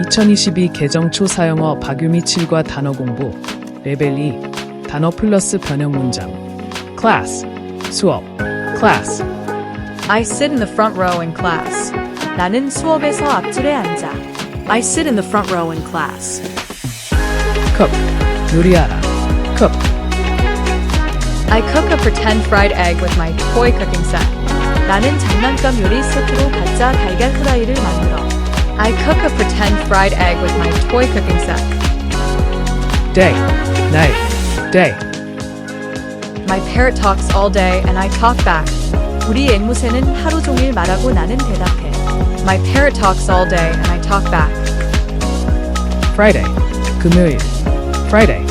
2022 개정 초 사용어 박유미 7과 단어 공부 레벨 2 단어 플러스 변형 문장 class 수업 class I sit in the front row in class. 나는 수업에서 앞줄에 앉아. I sit in the front row in class. cook 요리하라 cook I cook a pretend fried egg with my toy cooking set. 나는 장난감 요리 세트로 가짜 달걀 후라이를 만들어. I cook a pretend fried egg with my toy cooking set. day night day My parrot talks all day and I talk back. 우리 앵무새는 하루 종일 말하고 나는 대답해. My parrot talks all day and I talk back. Friday 금요일 Friday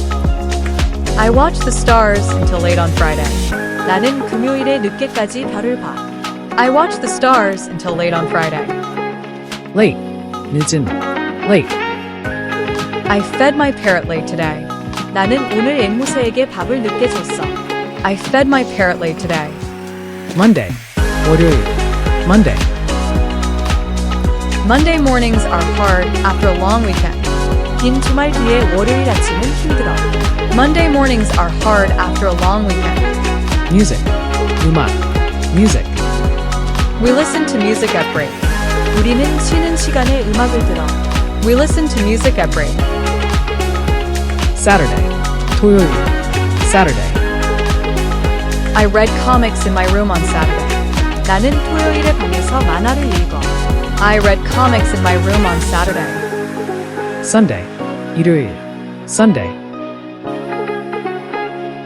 I watch the stars until late on Friday. 나는 금요일에 늦게까지 별을 봐. I watch the stars until late on Friday. late 늦은 late I fed my parrot late today. 나는 오늘 앵무새에게 밥을 늦게 줬어. I fed my parrot late today. Monday 월요일 Monday Monday mornings are hard after a long weekend. 긴 주말 뒤에 월요일 아침은 힘들어. Monday mornings are hard after a long weekend. music 음악 music We listen to music at break. 우리는 쉬는 시간에 음악을 들어. We listen to music at break. Saturday 토요일 Saturday I read comics in my room on Saturday. 나는 토요일에 방에서 만화를 읽어. I read comics in my room on Saturday. Sunday 일요일 Sunday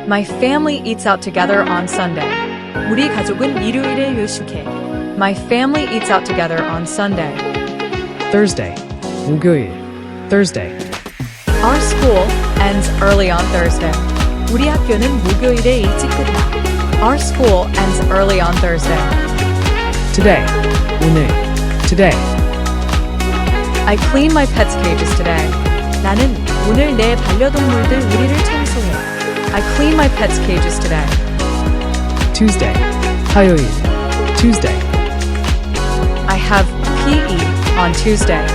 My family eats out together on Sunday. 우리 가족은 일요일에 요식해. My family eats out together on Sunday. Thursday 목요일 Thursday Our school ends early on Thursday. 우리 학교는 목요일에 일찍 끝나. Our school ends early on Thursday. Today 오늘 Today I clean my pets' cages today. 나는 오늘 내 반려동물들 우리를 청소해. I clean my pets' cages today. Tuesday 화요일 Tuesday I Have PE on Tuesday.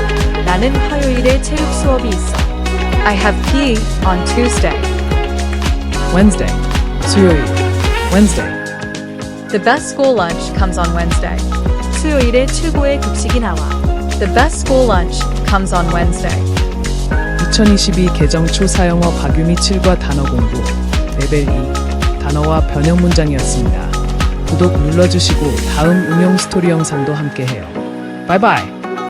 나는 화요일에 체육 수업이 있어. I have PE on Tuesday. Wednesday 수요일 Wednesday The best school lunch comes on Wednesday. 수요일에 최고의 급식이 나와. The best school lunch comes on Wednesday. 2022 개정 초 사용어 박유미 7과 단어 공부 레벨 2 단어와 변형 문장이었습니다. 구독 눌러주시고 다음 응용 스토리 영상도 함께해요. 拜拜。